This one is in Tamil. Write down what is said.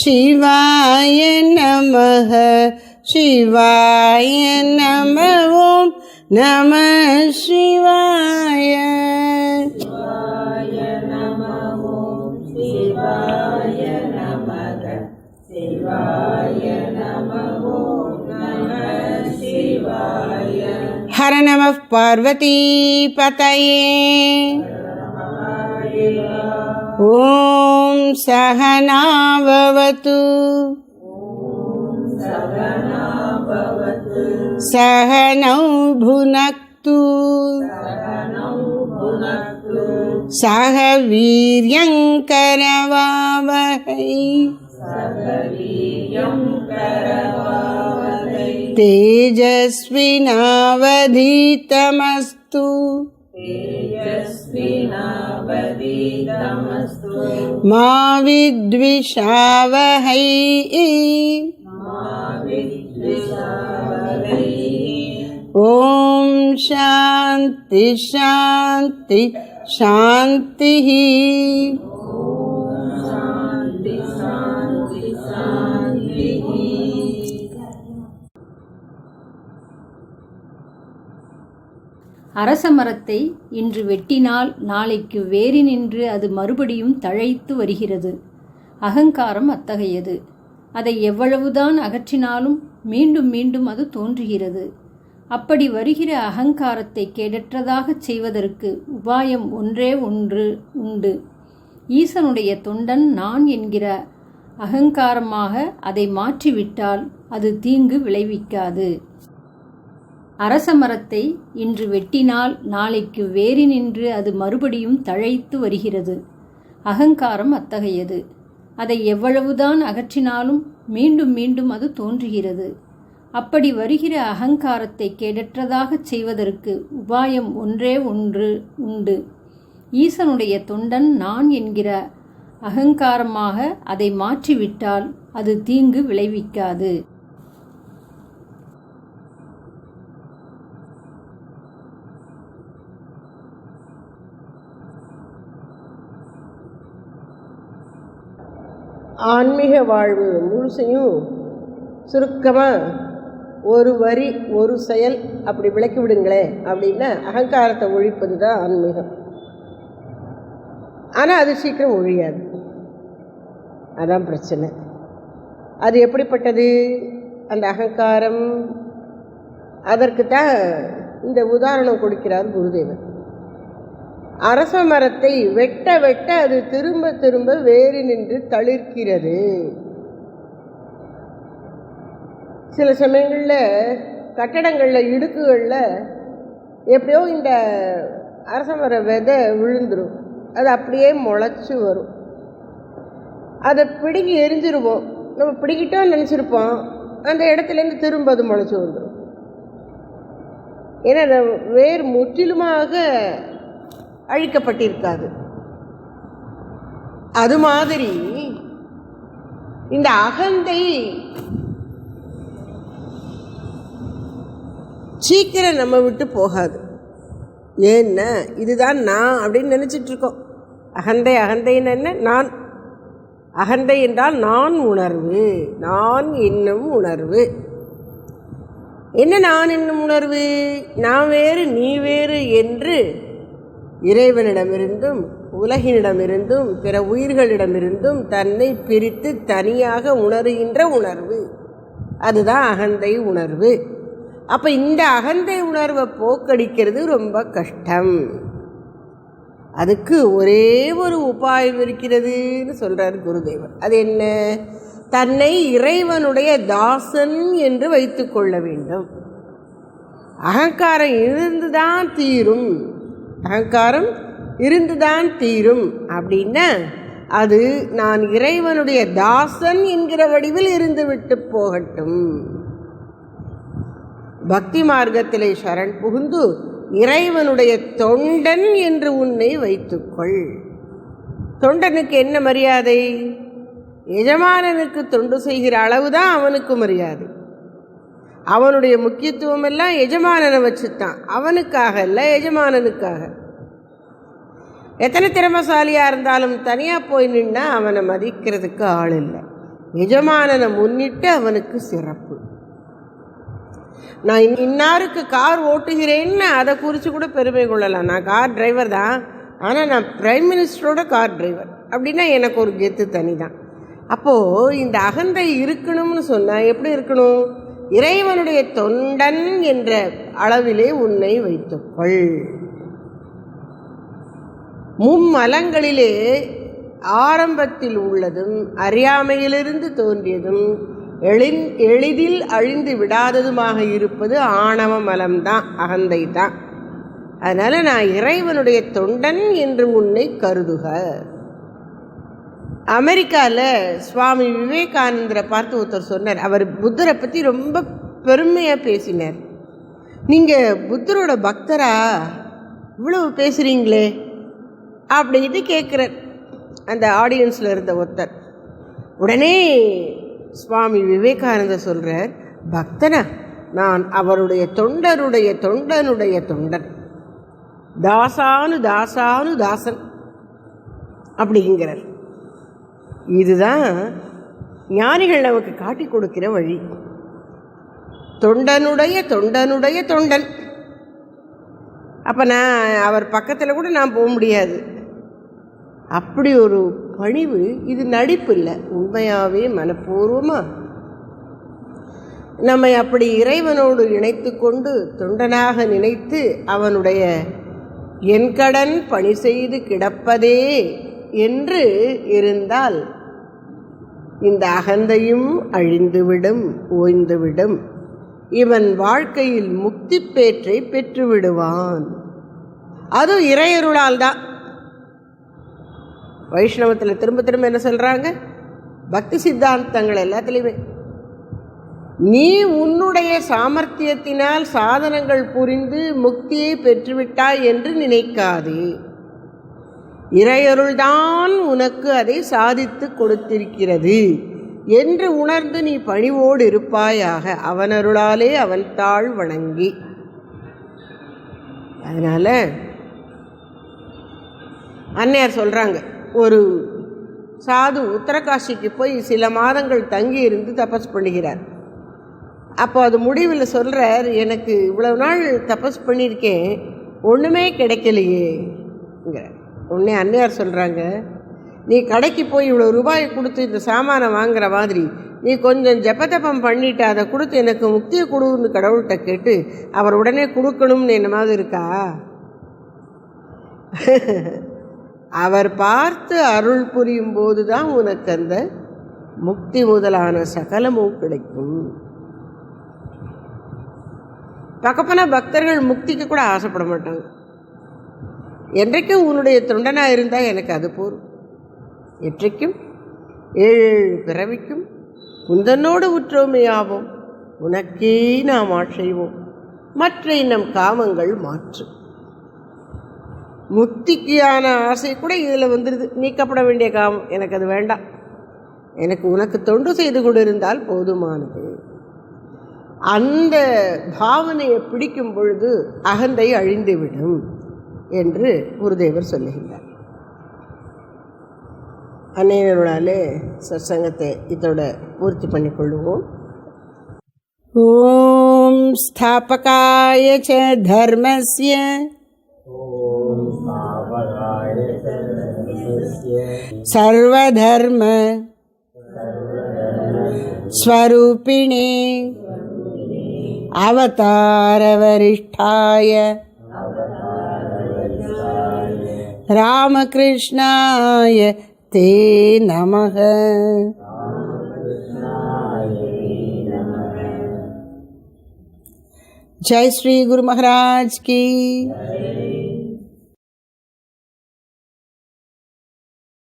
சிவாய நமக சிவாய நம ஓம் நம சிவாய. ஹர நம பார்வதி பதையே ॐ सहनाववतु सहनौ भुनक्तु सह वीर्यङ्करवावहै तेजस्विनावधीतमस्तु मा विद्विषावहै ॐ शान्ति शान्ति शान्तिः அரச மரத்தை இன்று வெட்டினால் நாளைக்கு வேறி நின்று அது மறுபடியும் தழைத்து வருகிறது. அகங்காரம் அத்தகையது. அதை எவ்வளவுதான் அகற்றினாலும் மீண்டும் மீண்டும் அது தோன்றுகிறது. அப்படி வருகிற அகங்காரத்தை கேடற்றதாகச் செய்வதற்கு உபாயம் ஒன்றே ஒன்று உண்டு. ஈசனுடைய தொண்டன் நான் என்கிற அகங்காரமாக அதை மாற்றிவிட்டால் அது தீங்கு விளைவிக்காது. அரச மரத்தை இன்று வெட்டினால் நாளைக்கு வேறி நின்று அது மறுபடியும் தழைத்து வருகிறது. அகங்காரம் அத்தகையது. அதை எவ்வளவுதான் அகற்றினாலும் மீண்டும் மீண்டும் அது தோன்றுகிறது. அப்படி வருகிற அகங்காரத்தை கேடற்றதாகச் செய்வதற்கு உபாயம் ஒன்றே ஒன்று உண்டு. ஈசனுடைய தொண்டன் நான் என்கிற அகங்காரமாக அதை மாற்றிவிட்டால் அது தீங்கு விளைவிக்காது. ஆன்மீக வாழ்வு முழுசையும் சுருக்கமாக ஒரு வரி ஒரு செயல் அப்படி விளக்கி விடுங்களேன் அப்படின்னா அகங்காரத்தை ஒழிப்பது தான் ஆன்மீகம். ஆனால் அது சீக்கிரம் ஒழியாது. அதான் பிரச்சனை. அது எப்படிப்பட்டது? அந்த அகங்காரம். அதற்கு தான் இந்த உதாரணம் கொடுக்கிறார் குருதேவர். அரச மரத்தை வெட்ட வெட்ட அது திரும்ப திரும்ப வேறு நின்று தளிர்க்கிறது. சில சமயங்களில் கட்டடங்களில் இடுக்குகளில் எப்படியோ இந்த அரச மர விதை விழுந்துடும் அது அப்படியே முளைச்சி வரும். அதை பிடுங்கி எரிஞ்சிருவோம். நம்ம பிடிக்கிட்டோம் நினச்சிருப்போம். அந்த இடத்துலேருந்து திரும்ப அது முளைச்சி வந்துடும் ஏன்னா வேர் முற்றிலுமாக அழிக்கப்பட்டிருக்காது. அது மாதிரி இந்த அகந்தை சீக்கிரம் நம்ம விட்டு போகாது. ஏன்னா இதுதான் நான் அப்படின்னு நினச்சிட்டு இருக்கோம். அகந்தை அகந்தைன்னு என்ன? நான். அகந்தை என்றால் நான் உணர்வு. நான் என்னும் உணர்வு. என்ன நான் என்னும் உணர்வு? நான் வேறு நீ வேறு என்று இறைவனிடமிருந்தும் உலகினிடமிருந்தும் பிற உயிர்களிடமிருந்தும் தன்னை பிரித்து தனியாக உணர்கின்ற உணர்வு. அதுதான் அகந்தை உணர்வு. அப்போ இந்த அகந்தை உணர்வை போக்கடிக்கிறது ரொம்ப கஷ்டம். அதுக்கு ஒரே ஒரு உபாயம் இருக்கிறதுன்னு சொல்கிறார் குருதேவர். அது என்ன? தன்னை இறைவனுடைய தாசன் என்று வைத்துக்கொள்ள வேண்டும். அகங்காரம் இருந்துதான் தீரும். அகங்காரம் இருந்துதான் தீரும். அப்படின்னா அது நான் இறைவனுடைய தாசன் என்கிற வடிவில் இருந்து விட்டு போகட்டும். பக்தி மார்க்கத்திலே சரண் புகுந்து இறைவனுடைய தொண்டன் என்று உன்னை வைத்துக்கொள். தொண்டனுக்கு என்ன மரியாதை? எஜமானனுக்கு தொண்டு செய்கிற அளவுதான் அவனுக்கு மரியாதை. அவனுடைய முக்கியத்துவம் எல்லாம் எஜமானனை வச்சுத்தான். அவனுக்காக இல்லை எஜமானனுக்காக. எத்தனை திறமசாலியாக இருந்தாலும் தனியாக போய் நின்னா அவனை மதிக்கிறதுக்கு ஆள் இல்லை. எஜமானனை முன்னிட்டு அவனுக்கு சிறப்பு. நான் இன்னாருக்கு கார் ஓட்டுகிறேன்னு அதை குறித்து கூட பெருமை கொள்ளலாம். நான் கார் டிரைவர் தான். ஆனால் நான் பிரைம் மினிஸ்டரோட கார் டிரைவர் அப்படின்னா எனக்கு ஒரு கெத்து தனி தான் அப்போது இந்த அகந்தை இருக்கணும்னு சொன்னால் எப்படி இருக்கணும்? இறைவனுடைய தொண்டன் என்ற அளவிலே உன்னை வைத்துக்கொள். மும்மலங்களிலே ஆரம்பத்தில் உள்ளதும் அறியாமையிலிருந்து தோன்றியதும் எளின் எளிதில் அழிந்து விடாததுமாக இருப்பது ஆணவ மலம்தான் அகந்தை தான் அதனால் நான் இறைவனுடைய தொண்டன் என்று உன்னை கருதுக. அமெரிக்காவில் சுவாமி விவேகானந்தரை பார்த்து ஒருத்தர் சொன்னார். அவர் புத்தரை பற்றி ரொம்ப பெருமையாக பேசினார். நீங்கள் புத்தரோட பக்தரா? இவ்வளவு பேசுகிறீங்களே அப்படின்ட்டு கேட்குறார் அந்த ஆடியன்ஸில் இருந்த ஒருத்தர். உடனே சுவாமி விவேகானந்தர் சொல்கிறார் பக்தனா நான் அவருடைய தொண்டருடைய தொண்டனுடைய தொண்டன். தாசானு தாசானு தாசன். அப்படிங்கிறார். இதுதான் ஞானிகள் நமக்கு காட்டி கொடுக்கிற வழி. தொண்டனுடைய தொண்டனுடைய தொண்டன். அப்போ நான் அவர் பக்கத்தில் கூட நான் போக முடியாது. அப்படி ஒரு பணிவு இது நடிப்பு இல்லை. உண்மையாகவே மனப்பூர்வமாக நம்மை அப்படி இறைவனோடு இணைத்து கொண்டு தொண்டனாக நினைத்து அவனுடைய என் கடன் பணி செய்து கிடப்பதே என்று இருந்தால் இந்த அகந்தையும் அழிந்துவிடும் ஓய்ந்துவிடும். இவன் வாழ்க்கையில் முக்தி பேற்றை பெற்றுவிடுவான். அது இறையருளால் தான். வைஷ்ணவத்தில் திரும்ப திரும்ப என்ன சொல்கிறாங்க பக்தி சித்தாந்தங்கள் எல்லாத்துலேயுமே. நீ உன்னுடைய சாமர்த்தியத்தினால் சாதனங்கள் புரிந்து முக்தியை பெற்றுவிட்டாய் என்று நினைக்காதே. இறையருள்தான் உனக்கு அதை சாதித்து கொடுத்திருக்கிறது. என்று உணர்ந்து நீ பணிவோடு இருப்பாயாக அவனருளாலே அவன் தாழ் வணங்கி. அதனால் அன்னையார் சொல்கிறாங்க ஒரு சாது உத்தரகாசிக்கு போய் சில மாதங்கள் தங்கி இருந்து தபஸ் பண்ணுகிறார். அப்போ அது முடிவில் சொல்கிறார் எனக்கு இவ்வளவு நாள் தபஸ் பண்ணியிருக்கேன் ஒன்றுமே கிடைக்கலையேங்கிறார் உடனே அன்னையார் சொல்கிறாங்க நீ கடைக்கு போய் இவ்வளோ ரூபாய் கொடுத்து இந்த சாமானை வாங்குற மாதிரி நீ கொஞ்சம் ஜபதபம் பண்ணிட்டு அதை கொடுத்து எனக்கு முக்தியை கொடுன்னு கடவுள்கிட்ட கேட்டு அவர் உடனே கொடுக்கணும்னு என்ன மாதிரி இருக்கா? அவர் பார்த்து அருள் புரியும் போது தான் உனக்கு அந்த முக்தி முதலான சகலமும் கிடைக்கும். பக்கப்பன பக்தர்கள் முக்திக்கு கூட ஆசைப்பட மாட்டாங்க. என்றைக்கும் உன்னுடைய தொண்டனாக இருந்தால் எனக்கு அது போரும் என்றைக்கும் ஏழு ஏழு பிறவிக்கும் குந்தனோடு உற்றோமையாவோம் உனக்கே நாம் ஆட்செய்வோம் மற்ற நம் காமங்கள் மாற்று. முக்திக்கான ஆசை கூட இதில் வந்துடுது நீக்கப்பட வேண்டிய காமம். எனக்கு அது வேண்டாம். எனக்கு உனக்கு தொண்டு செய்து கொண்டிருந்தால் போதுமானது. அந்த பாவனையை பிடிக்கும் பொழுது அகந்தை அழிந்துவிடும். என்று குருதேவர் சொல்லுகின்றார் அன்னையர்களாலே சத்சங்கத்தை இதோட பூர்த்தி பண்ணிக்கொள்வோம் ஓம் ஸ்தாபகாய ச தர்மஸ்ய सर्वधर्म स्वरूपिणे अवतारवरिष्ठाय रामकृष्णाय ते नमः। जय श्री गुरु महाराज की।